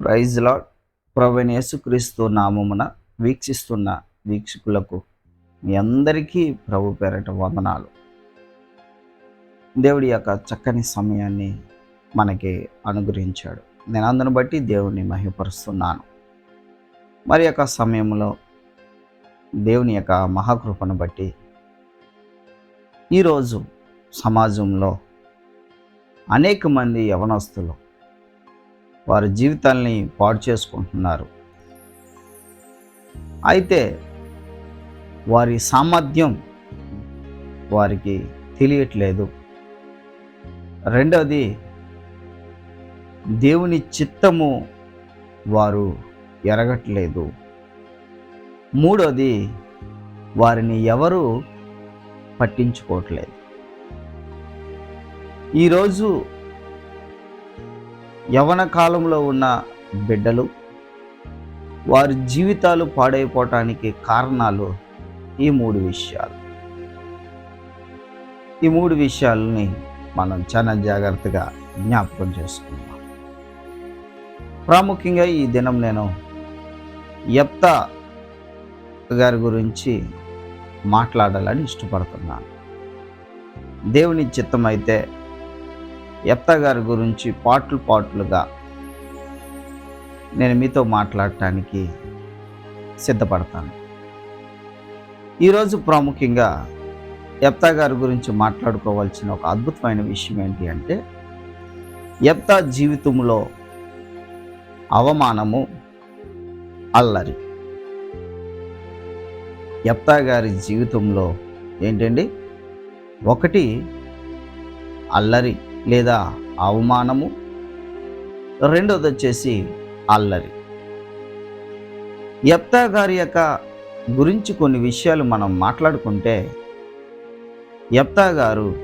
Praise lord Praveen యేసుక్రీస్తు నామమున వీక్షిస్తున్న వీక్షకులకు మీ అందరికీ ప్రభు పేరట వందనాలు. దేవుడి యొక్క చక్కని సమయాన్ని మనకి అనుగ్రహించాడు. నేను అందును బట్టి దేవుని మహిపరుస్తున్నాను మరి యొక్క సమయంలో దేవుని యొక్క మహాకృపను బట్టి ఈరోజు సమాజంలో అనేక మంది యవనస్తులు వారి జీవితాల్ని పాడు చేసుకుంటున్నారు. అయితే వారి సామర్థ్యం వారికి తెలియట్లేదు. రెండవది దేవుని చిత్తము వారు ఎరగట్లేదు. మూడోది వారిని ఎవరు పట్టించుకోవట్లేదు. ఈరోజు యవన కాలంలో ఉన్న బిడ్డలు వారి జీవితాలు పాడైపోవటానికి కారణాలు ఈ మూడు విషయాలు. ఈ మూడు విషయాలని మనం చాలా జాగ్రత్తగా జ్ఞాపకం చేసుకుందాం. ప్రాముఖ్యంగా ఈ దినం నేను యప్తా గారి గురించి మాట్లాడాలని ఇష్టపడుతున్నాను. దేవుని చిత్తం అయితే ఎత్తగారి గారి గురించి పాటలు పాటలుగా నేను మీతో మాట్లాడటానికి సిద్ధపడతాను. ఈరోజు ప్రాముఖ్యంగా ఎప్తా గారి గురించి మాట్లాడుకోవాల్సిన ఒక అద్భుతమైన విషయం ఏంటి అంటే ఎప్తా జీవితంలో అవమానము అల్లరి. ఎప్తా గారి జీవితంలో ఏంటండి? ఒకటి అల్లరి. లేదా అవమానము? రెండోది వచ్చేసి అల్లరి. యప్తా గారి యొక్క గురించి కొన్ని విషయాలు మనం మాట్లాడుకుంటే యప్తా గారు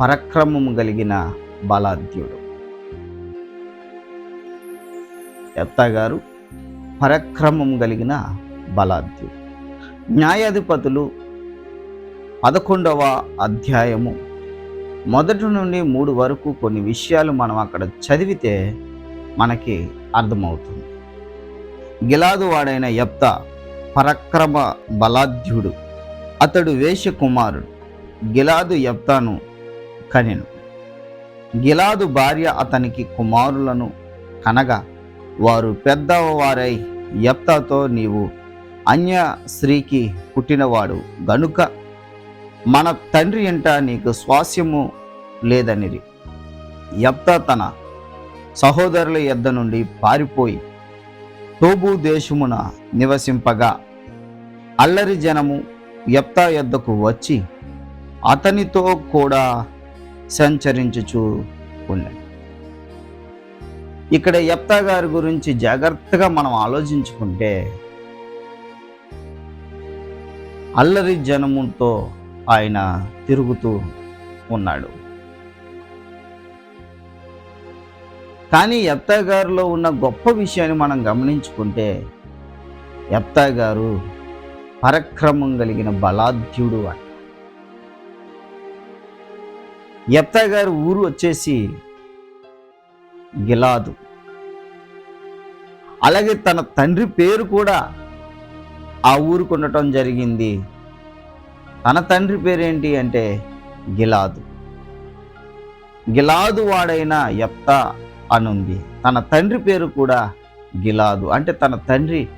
పరక్రమం కలిగిన బలాద్యుడు యప్తా గారు పరక్రమం కలిగిన బలాద్యుడు న్యాయాధిపతులు పదకొండవ అధ్యాయము మొదటి నుండి మూడు వరకు కొన్ని విషయాలు మనం అక్కడ చదివితే మనకి అర్థమవుతుంది. గిలాదు వాడైన యప్త పరక్రమ బలాధ్యుడు అతడు వేషకుమారుడు గిలాదు యప్తాను కనెను. గిలాదు భార్య అతనికి కుమారులను కనగా వారు పెద్దవారై యప్తాతో నీవు అన్య స్త్రీకి పుట్టినవాడు. గనుక మన తండ్రి ఎంట నీకు స్వాస్యము లేదనిరి. యప్తా తన సహోదరుల యొద్ద నుండి పారిపోయి తోబు దేశమున నివసింపగా అల్లరి జనము యప్తా యొద్దకు వచ్చి అతనితో కూడా సంచరించుచూ ఉండండి ఇక్కడ యప్తా గారి గురించి జాగ్రత్తగా మనం ఆలోచించుకుంటే అల్లరి జనముతో ఆయన తిరుగుతూ ఉన్నాడు. కానీ యప్తా గారిలో ఉన్న గొప్ప విషయాన్ని మనం గమనించుకుంటే యప్తా గారు పరక్రమం కలిగిన బలాధ్యుడు అంట. ఎప్తా గారి ఊరు వచ్చేసి గిలాదు. అలాగే తన తండ్రి పేరు కూడా ఆ ఊరికి ఉండటం జరిగింది. తన తండ్రి పేరేంటి అంటే గిలాదు. గిలాదు వాడైన యప్తా అనుంది. తన తండ్రి పేరు కూడా గిలాదు. అంటే తన తండ్రి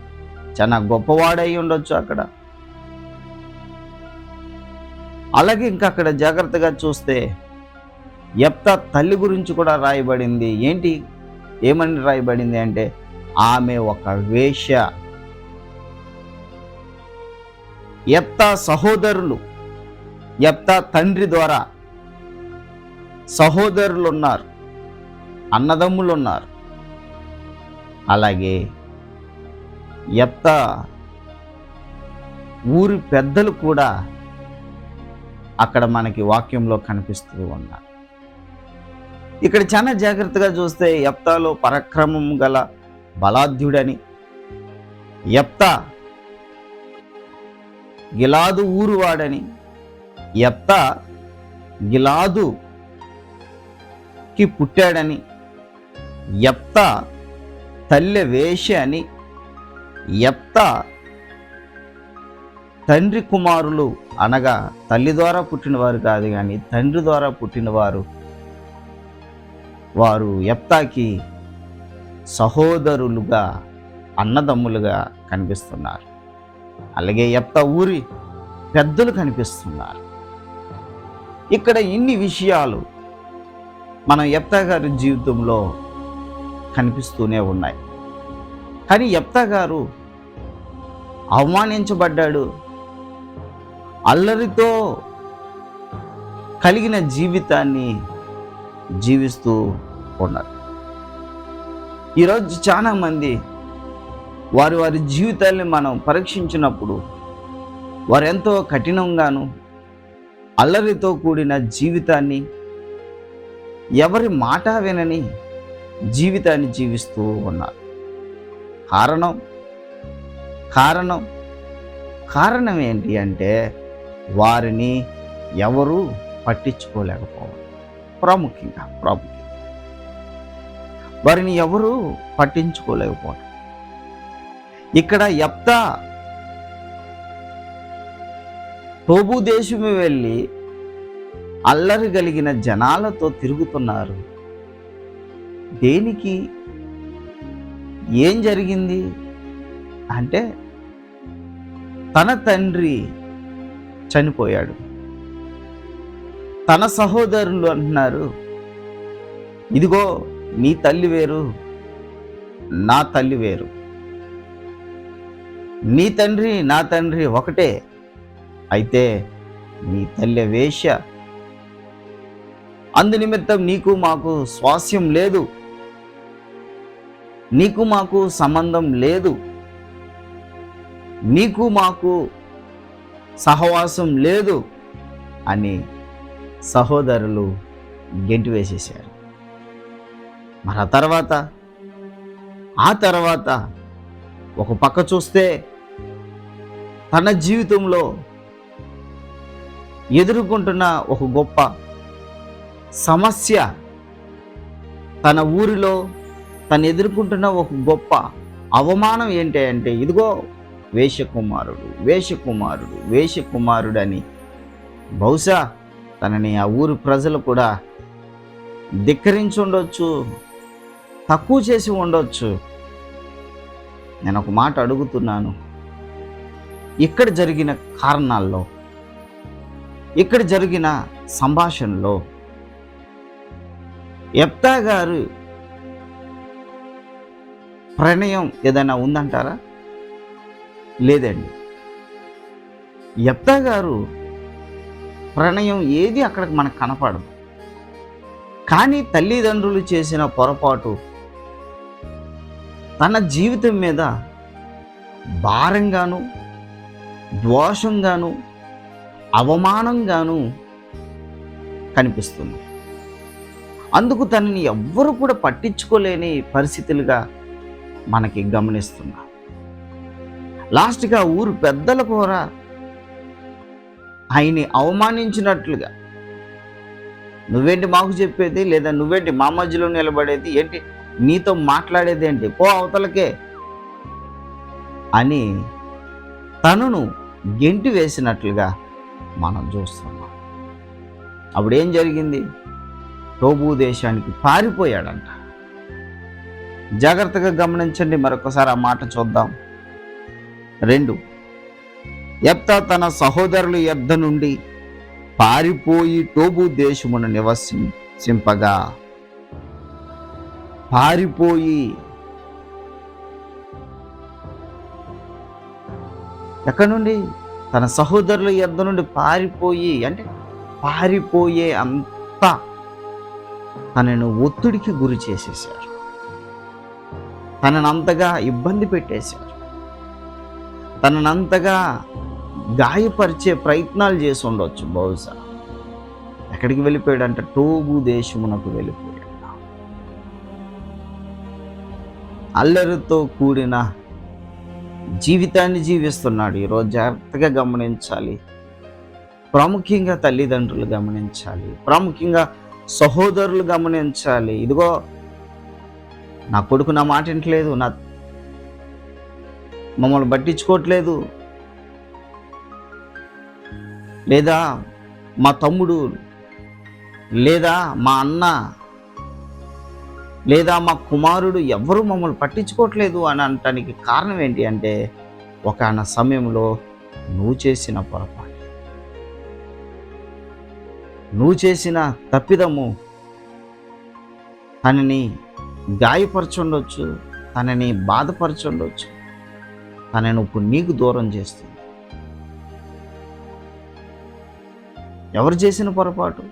చాలా గొప్పవాడై ఉండొచ్చు అక్కడ. అలాగే ఇంకా అక్కడ జాగ్రత్తగా చూస్తే యప్తా తల్లి గురించి కూడా రాయబడింది. ఏంటి? ఏమని రాయబడింది అంటే ఆమె ఒక వేష యప్తా సహోదరులు. యప్తా తండ్రి ద్వారా సహోదరులు ఉన్నారు అన్నదమ్ములు ఉన్నారు అలాగే ఎత్త ఊరి పెద్దలు కూడా అక్కడ మనకి వాక్యంలో కనిపిస్తూ ఉన్నారు. ఇక్కడ చాలా జాగ్రత్తగా చూస్తే యప్తాలో పరక్రమం గల బలాధ్యుడని యప్తా గిలాదు ఊరు ఎత్త గిలాదుకి పుట్టాడని యప్త తల్లె వేష అని ఎప్త తండ్రి కుమారులు అనగా తల్లి ద్వారా పుట్టినవారు కాదు కానీ తండ్రి ద్వారా పుట్టినవారు. వారు ఎప్తాకి సహోదరులుగా అన్నదమ్ములుగా కనిపిస్తున్నారు. అలాగే ఎప్త ఊరి పెద్దలు కనిపిస్తున్నారు. ఇక్కడ ఇన్ని విషయాలు మన ఎప్తా గారి జీవితంలో కనిపిస్తూనే ఉన్నాయి. కానీ ఎప్తా గారు అవమానించబడ్డాడు. అల్లరితో కలిగిన జీవితాన్ని జీవిస్తూ ఉన్నారు. ఈరోజు చాలామంది వారి వారి జీవితాల్ని మనం పరీక్షించినప్పుడు వారెంతో కఠినంగాను అల్లరితో కూడిన జీవితాన్ని ఎవరి మాట వినని జీవితాన్ని జీవిస్తూ ఉన్నారు. కారణం కారణం కారణం ఏంటి అంటే వారిని ఎవరు పట్టించుకోలేకపోవడం. ప్రాముఖ్యంగా ప్రాముఖ్యంగా. వారిని ఎవరు పట్టించుకోలేకపోవడం. ఇక్కడ ఎప్తా టోబు దేశము వెళ్ళి అల్లరి కలిగిన జనాలతో తిరుగుతున్నారు. దేనికి? ఏం జరిగింది? అంటే తన తండ్రి చనిపోయాడు. తన సహోదరులు అంటున్నారు ఇదిగో నీ తల్లి వేరు నా తల్లి వేరు. నీ తండ్రి నా తండ్రి ఒకటే అయితే నీ తల్లి వేష అందు నిమిత్తం నీకు మాకు స్వాస్యం లేదు. నీకు మాకు సంబంధం లేదు. నీకు మాకు సహవాసం లేదు అని సహోదరులు గెంటి వేసేసారు మరి ఆ తర్వాత ఆ తర్వాత ఒక పక్క చూస్తే తన జీవితంలో ఎదుర్కొంటున్న ఒక గొప్ప సమస్య తన ఊరిలో తను ఎదుర్కొంటున్న ఒక గొప్ప అవమానం ఏంటి అంటే ఇదిగో వేషకుమారుడు వేషకుమారుడు వేషకుమారుడు అని బహుశా తనని ఆ ఊరు ప్రజలు కూడా ధిక్కరించి ఉండొచ్చు తక్కువ చేసి ఉండొచ్చు. నేను ఒక మాట అడుగుతున్నాను. ఇక్కడ జరిగిన కారణాల్లో ఇక్కడ జరిగిన సంభాషణలో ఎప్తా గారు ప్రణయం ఏదైనా ఉందంటారా? లేదండి. ఎప్తా గారు ప్రణయం ఏది అక్కడికి మనకు కనపడదు. కానీ తల్లిదండ్రులు చేసిన పొరపాటు తన జీవితం మీద భారంగాను దోషంగాను అవమానంగాను కనిపిస్తుంది. అందుకు తనని ఎవ్వరూ కూడా పట్టించుకోలేని పరిస్థితులుగా మనకి గమనిస్తున్నా. లాస్ట్గా ఊరు పెద్దల కూడా ఆయన్ని అవమానించినట్లుగా. నువ్వేంటి మాకు చెప్పేది? లేదా నువ్వేంటి మా మధ్యలో నిలబడేది? ఏంటి నీతో మాట్లాడేది ఏంటి? పో అవతలకే అని తనను గెంటి వేసినట్లుగా మనం చూస్తున్నాం. అప్పుడు ఏం జరిగింది? టోబు దేశానికి పారిపోయాడంట. జాగ్రత్తగా గమనించండి మరొకసారి ఆ మాట చూద్దాం. రెండు ఎప్తా తన సహోదరుల యొద్ద నుండి పారిపోయి టోబు దేశమును నివసింపగా. పారిపోయి ఎక్కడి నుండి? తన సహోదరుల యొద్ నుండి పారిపోయి అంటే పారిపోయే అంతా తనను ఒత్తిడికి గురి చేసేసారు తనను అంతగా ఇబ్బంది పెట్టేశారు. తనను అంతగా గాయపరిచే ప్రయత్నాలు చేసి ఉండొచ్చు బహుశా. ఎక్కడికి వెళ్ళిపోయాడంటే టోగు దేశమునకు వెళ్ళిపోయాడు. అల్లరితో కూడిన జీవితాన్ని జీవిస్తున్నాడు. ఈరోజు జాగ్రత్తగా గమనించాలి. ప్రాముఖ్యంగా తల్లిదండ్రులు గమనించాలి. ప్రాముఖ్యంగా సహోదరులు గమనించాలి. ఇదిగో నా కొడుకు నా మాట వింటలేదు నా మమ్మల్ని పట్టించుకోవట్లేదు. లేదా మా తమ్ముడు లేదా మా అన్న లేదా మా కుమారుడు ఎవరు మమ్మల్ని పట్టించుకోవట్లేదు అని అనటానికి కారణం ఏంటి అంటే ఒక సమయంలో నువ్వు చేసిన పొరపాటు. నువ్వు చేసిన తప్పిదము తనని గాయపరచుండొచ్చు తనని బాధపరచుండొచ్చు తనని ఇప్పుడు నీకు దూరం చేస్తుంది. ఎవరు చేసిన పొరపాటు?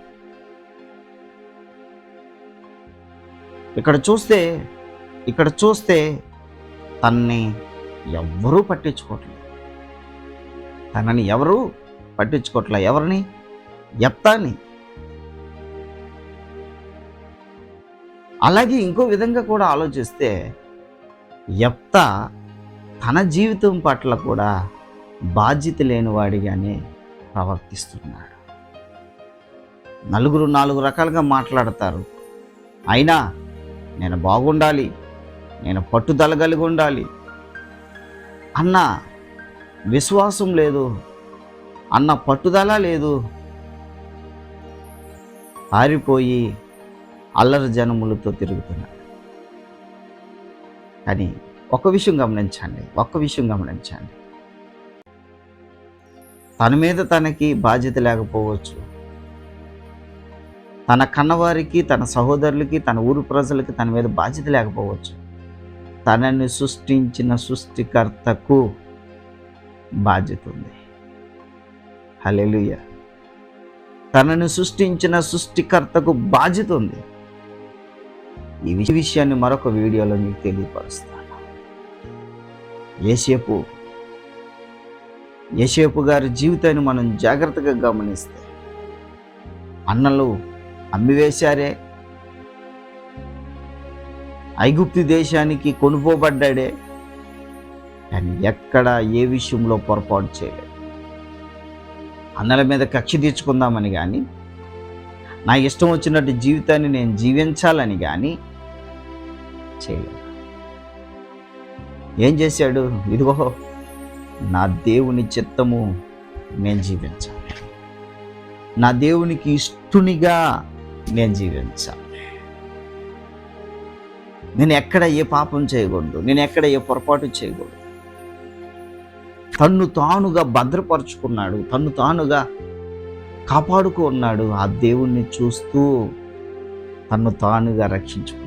ఇక్కడ చూస్తే ఇక్కడ చూస్తే తనని ఎవ్వరూ పట్టించుకోవట్లేదు. తనని ఎవరు పట్టించుకోవట్లే? ఎవరిని? ఎప్తాని అలాగే ఇంకో విధంగా కూడా ఆలోచిస్తే ఎప్త తన జీవితం పట్ల కూడా బాధ్యత లేనివాడిగానే ప్రవర్తిస్తున్నాడు. నలుగురు నాలుగు రకాలుగా మాట్లాడతారు. అయినా నేను బాగుండాలి నేను పట్టుదల కలిగి ఉండాలి. అన్న విశ్వాసం లేదు. అన్న పట్టుదల లేదు. పారిపోయి అల్లరి జనములతో తిరుగుతున్నాడు కానీ ఒక విషయం గమనించండి ఒక్క విషయం గమనించండి. తన మీద తనకి బాధ్యత లేకపోవచ్చు. తన కన్నవారికి తన సహోదరులకి తన ఊరు ప్రజలకి తన మీద బాధ్యత లేకపోవచ్చు. తనని సృష్టించిన సృష్టికర్తకు బాధ్యత ఉంది. హలెలుయ తనని సృష్టించిన సృష్టికర్తకు బాధ్యత ఉంది. ఈ విషయాన్ని మరొక వీడియోలో మీకు తెలియపరుస్తాను. ఏసేపు ఏసేపు గారి జీవితాన్ని మనం జాగ్రత్తగా గమనిస్తే అన్నలు అమ్మివేశారే. ఐగుప్తి దేశానికి కొనుపోబడ్డాడే కానీ ఎక్కడ ఏ విషయంలో పొరపాటు చేయలేదు. అన్నల మీద కక్ష తీర్చుకుందామని కానీ నా ఇష్టం వచ్చినట్టు జీవితాన్ని నేను జీవించాలని కానీ చేయలేదు. ఏం చేశాడు? ఇదిగో నా దేవుని చిత్తము నేను జీవించాలి. నా దేవునికి ఇష్టునిగా నేను జీవించాలి నేను ఎక్కడ ఏ పాపం చేయకూడదు నేను ఎక్కడ ఏ పొరపాటు చేయకూడదు. తన్ను తానుగా భద్రపరుచుకున్నాడు తన్ను తానుగా కాపాడుకున్నాడు ఆ దేవుణ్ణి చూస్తూ తన్ను తానుగా రక్షించుకున్నాడు.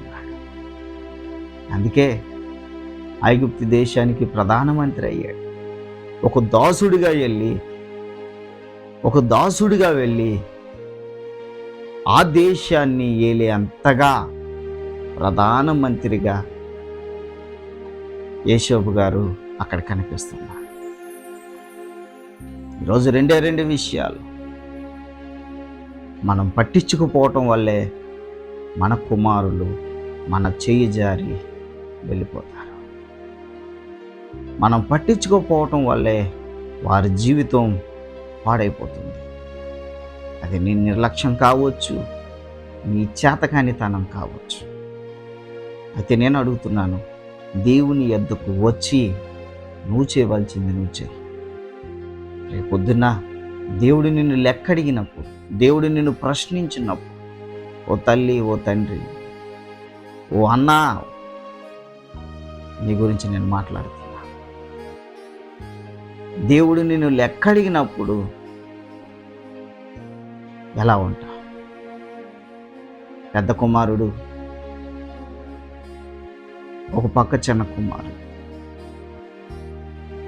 అందుకే ఐగుప్తి దేశానికి ప్రధానమంత్రి అయ్యాడు. ఒక దాసుడిగా వెళ్ళి ఒక దాసుడిగా వెళ్ళి ఆ దేశాన్ని ఏలే అంతగా ప్రధానమంత్రిగా యేషోబు గారు అక్కడ కనిపిస్తున్నారు. ఈరోజు రెండే రెండు విషయాలు. మనం పట్టించుకుపోవటం వల్లే మన కుమారులు మన చేయి జారి వెళ్ళిపోతారు. మనం పట్టించుకోకపోవటం వల్లే వారి జీవితం పాడైపోతుంది. అది నీ నిర్లక్ష్యం కావచ్చు నీ చేతకానితనం కావచ్చు. అయితే నేను అడుగుతున్నాను దేవుని ఎద్దకు వచ్చి నువ్వు చేయవలసింది నువ్వు చేయి రేపొద్దున దేవుడు నిన్ను లెక్కడిగినప్పుడు దేవుడు నిన్ను ప్రశ్నించినప్పుడు ఓ తల్లి ఓ తండ్రి ఓ అన్నా నీ గురించి నేను మాట్లాడుతున్నా. దేవుడు నిన్ను లెక్కడిగినప్పుడు ఎలా ఉంటా? పెద్ద కుమారుడు ఒక పక్క చిన్న కుమారుడు.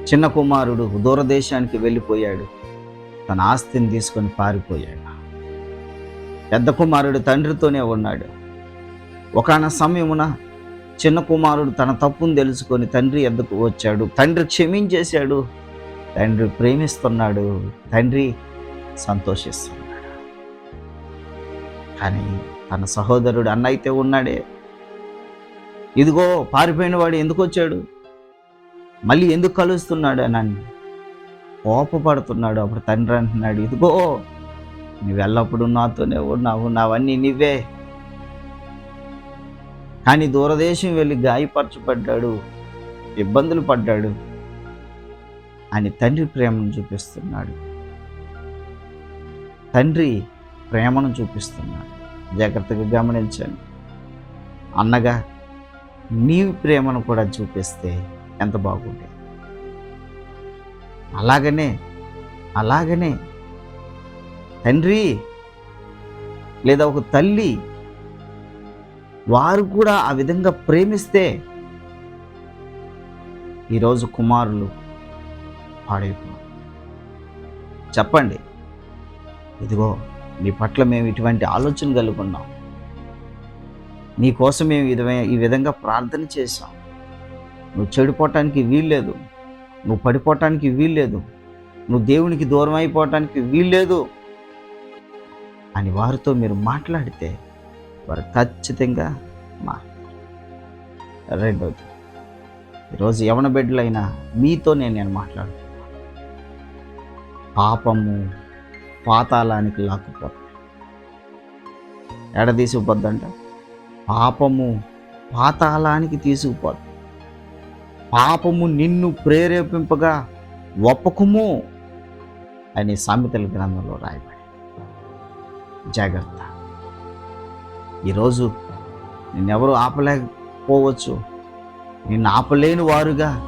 చిన్న కుమారుడు దూరదేశానికి వెళ్ళిపోయాడు. తన ఆస్తిని తీసుకొని పారిపోయాడు. పెద్ద కుమారుడు తండ్రితోనే ఉన్నాడు. ఒకన సమయమున చిన్న కుమారుడు తన తప్పును తెలుసుకొని తండ్రి ఎద్దకు వచ్చాడు. తండ్రి క్షమించేశాడు. తండ్రి ప్రేమిస్తున్నాడు. తండ్రి సంతోషిస్తున్నాడు. కానీ తన సహోదరుడు అన్న అయితే ఉన్నాడే. ఇదిగో పారిపోయిన వాడు ఎందుకు వచ్చాడు? మళ్ళీ ఎందుకు కలుస్తున్నాడు అని కోపపడుతున్నాడు అప్పుడు తండ్రి అంటున్నాడు ఇదిగో నువ్వు ఎల్లప్పుడూ నాతోనే ఉన్నావు నావన్నీ నువ్వే కానీ దూరదేశం వెళ్ళి గాయపరచబడ్డాడు ఇబ్బందులు పడ్డాడు అని తండ్రి ప్రేమను చూపిస్తున్నాడు. తండ్రి ప్రేమను చూపిస్తున్నాడు జాగ్రత్తగా గమనించండి. అన్నగా నీ ప్రేమను కూడా చూపిస్తే ఎంత బాగుండేది. అలాగనే అలాగనే తండ్రి లేదా ఒక తల్లి వారు కూడా ఆ విధంగా ప్రేమిస్తే ఈరోజు కుమారులు పాడైపోయారు చెప్పండి. ఇదిగో నీ పట్ల మేము ఇటువంటి ఆలోచన కలుగున్నాం. నీ కోసం మేము విధమైన ఈ విధంగా ప్రార్థన చేశాం. నువ్వు చెడిపోవటానికి వీల్లేదు. నువ్వు పడిపోవటానికి వీల్లేదు. నువ్వు దేవునికి దూరం అయిపోవటానికి వీల్లేదు. అని వారితో మీరు మాట్లాడితే వారు ఖచ్చితంగా మా రెండవది ఈరోజు యవన బిడ్డలైనా మీతోనే నేను మాట్లాడుతున్నాను. పాపము పాతాళానికి లాక్కుపోతుంది ఎడ తీసుకుపోద్దంట పాపము పాతాళానికి తీసుకుపోద్ది పాపము నిన్ను ప్రేరేపింపగా ఒప్పకుము అని సామెతల గ్రంథంలో రాయబడి జాగ్రత్త. ఈరోజు నిన్నెవరు ఆపలేకపోవచ్చు. నిన్ను ఆపలేని వారుగా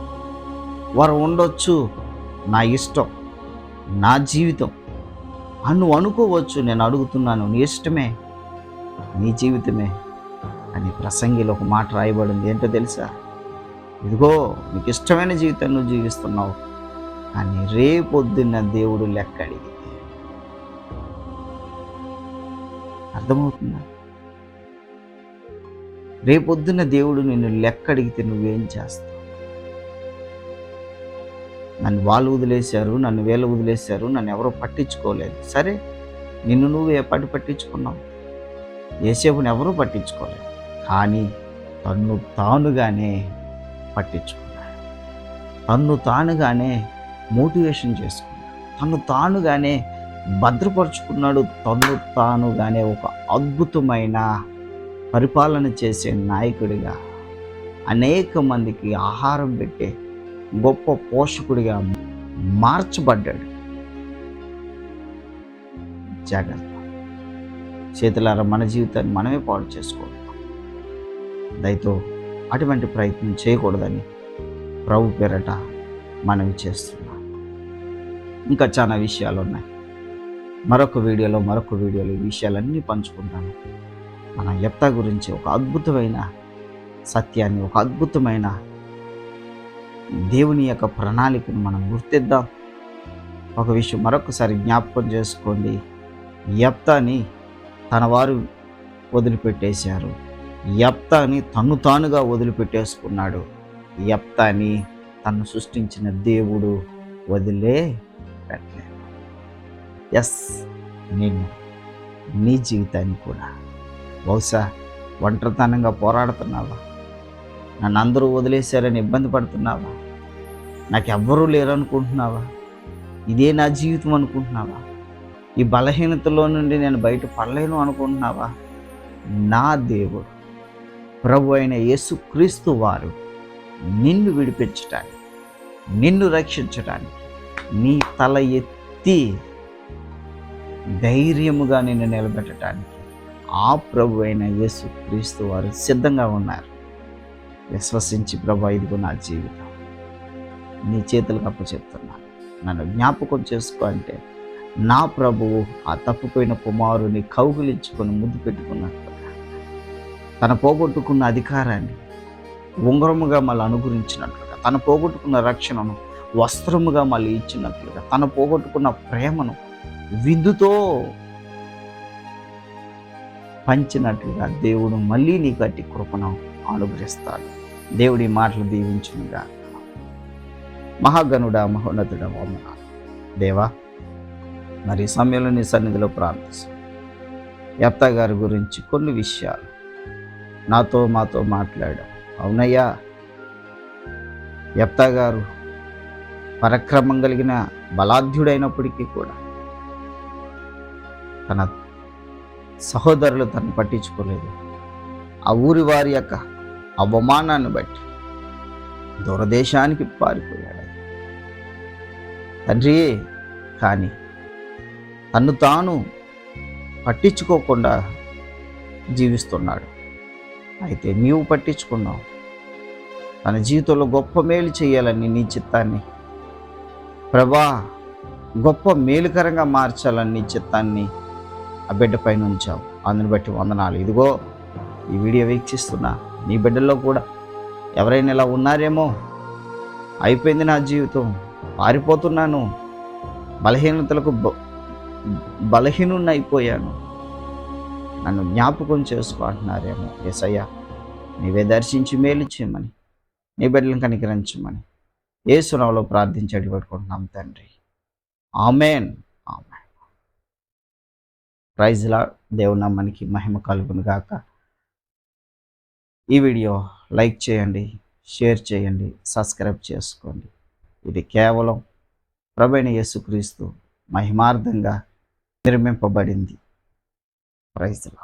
వారు ఉండొచ్చు. నా ఇష్టం నా జీవితం. నువ్వు అనుకోవచ్చు నేను అడుగుతున్నాను నీ ఇష్టమే నీ జీవితమే అని ప్రసంగిలో ఒక మాట రాయబడింది. ఏంటో తెలుసా? ఇదిగో నీకు ఇష్టమైన జీవితం నువ్వు జీవిస్తున్నావు కానీ రేపొద్దున్న దేవుడు లెక్క అడిగితే అర్థమవుతుందా? రేపొద్దున్న దేవుడు నిన్ను లెక్క అడిగితే నువ్వేం చేస్తావు? నన్ను వాళ్ళు వదిలేశారు నన్ను వేలు వదిలేశారు నన్ను ఎవరో పట్టించుకోలేదు. సరే నిన్ను నువ్వు ఏపాటి పట్టించుకున్నావు? ఏసేపుని ఎవరూ పట్టించుకోలేదు. కానీ తన్ను తానుగానే పట్టించుకున్నాడు. తన్ను తానుగానే మోటివేషన్ చేసుకున్నాడు. తను తానుగానే భద్రపరుచుకున్నాడు. తన్ను తానుగానే ఒక అద్భుతమైన పరిపాలన చేసే నాయకుడిగా అనేక మందికి ఆహారం పెట్టే గొప్ప పోషకుడిగా మార్చబడ్డాడు. జాగ్రత్త. చేతులారా మన జీవితాన్ని మనమే పాడు చేసుకోవాలి. దయతో అటువంటి ప్రయత్నం చేయకూడదని ప్రభు పేరట మనవి చేస్తున్నాం ఇంకా చాలా విషయాలు ఉన్నాయి. మరొక వీడియోలో మరొక వీడియోలో ఈ విషయాలన్నీ పంచుకుంటాను. మన ఎత్త గురించి ఒక అద్భుతమైన సత్యాన్ని ఒక అద్భుతమైన దేవుని యొక్క ప్రణాళికను మనం గుర్తిద్దాం. ఒక విషయం మరొకసారి జ్ఞాపకం చేసుకోండి. యప్తాని తన వారు వదిలిపెట్టేశారు. యప్తాని తను తానుగా వదిలిపెట్టేసుకున్నాడు. యప్తాని తను సృష్టించిన దేవుడు వదిలే పెట్టలేదు ఎస్ నేను నీ జీవితాన్ని కూడా. బహుశా ఒంటరితనంగా పోరాడుతున్నావా? నన్ను అందరూ వదిలేశారని ఇబ్బంది పడుతున్నావా? నాకు ఎవ్వరూ లేరనుకుంటున్నావా? ఇదే నా జీవితం అనుకుంటున్నావా? ఈ బలహీనతలో నుండి నేను బయట పడలేను అనుకుంటున్నావా? నా దేవుడు ప్రభు అయిన యేసుక్రీస్తు వారు నిన్ను విడిపించటానికి నిన్ను రక్షించటానికి నీ తల ఎత్తి ధైర్యముగా నిన్ను నిలబెట్టడానికి ఆ ప్రభు అయిన యేసు క్రీస్తు వారు సిద్ధంగా ఉన్నారు. విశ్వసించి ప్రభా ఇదిగో నా జీవితం. నీ చేతులకు అప్పచెప్తున్నాను నన్ను జ్ఞాపకం చేసుకో అంటే నా ప్రభువు ఆ తప్పిపోయిన కుమారుని కౌగులించుకొని ముద్దు పెట్టుకున్నట్టు తన పోగొట్టుకున్న అధికారాన్ని ఉంగరముగా మళ్ళీ అనుగురించినట్లుగా తన పోగొట్టుకున్న రక్షణను వస్త్రముగా మళ్ళీ ఇచ్చినట్లుగా తన పోగొట్టుకున్న ప్రేమను విందుతో పంచినట్లుగా దేవుడు మళ్ళీ నీకు అట్టి కృపను అనుగ్రహిస్తాడు దేవుడి మాటలు దీవించునుగా. మహాగనుడ మహోన్నతుడ వందన దేవా మరి సమయంలో నీ సన్నిధిలో ప్రార్థిస్తాను యప్త గారి గురించి కొన్ని విషయాలు నాతో మాతో మాట్లాడాం. అవునయ్యా యప్తా గారు పరక్రమం కలిగిన బలాఢ్యుడైనప్పటికీ కూడా తన సహోదరులు తను పట్టించుకోలేదు. ఆ ఊరి వారి యొక్క అవమానాన్ని బట్టి దూరదేశానికి పారిపోయాడు తండ్రి కానీ తన్ను తాను పట్టించుకోకుండా జీవిస్తున్నాడు. అయితే నీవు పట్టించుకున్నావు. తన జీవితంలో గొప్ప మేలు చేయాలని నీ చిత్తాన్ని ప్రభా గొప్ప మేలుకరంగా మార్చాలని నీ చిత్తాన్ని ఆ బిడ్డపైన ఉంచావు. అందుని బట్టి వందనాలు. ఇదిగో ఈ వీడియో వీక్షిస్తున్నా నీ బిడ్డల్లో కూడా. ఎవరైనా ఇలా ఉన్నారేమో? అయిపోయింది నా జీవితం. పారిపోతున్నాను. బలహీనతలకు బ- అయిపోయాను నన్ను జ్ఞాపకం చేసుకుంటున్నారేమో ఏసయ్యా నీవే దర్శించి మేలు చేయమని నీ బిడ్డలను కనికరించమని. ఏ సునవలో ప్రార్థించి అడిగట్టుకుంటున్నాం తండ్రి. ఆమెన్. ఆమెన్. ప్రైజ్లా దేవుని మనకి మహిమ కలుగును గాక ఈ వీడియో లైక్ చేయండి షేర్ చేయండి సబ్స్క్రైబ్ చేసుకోండి. ఇది కేవలం ప్రభైన యేసుక్రీస్తు మహిమార్థంగా నిర్మింపబడింది. ప్రైజ్లా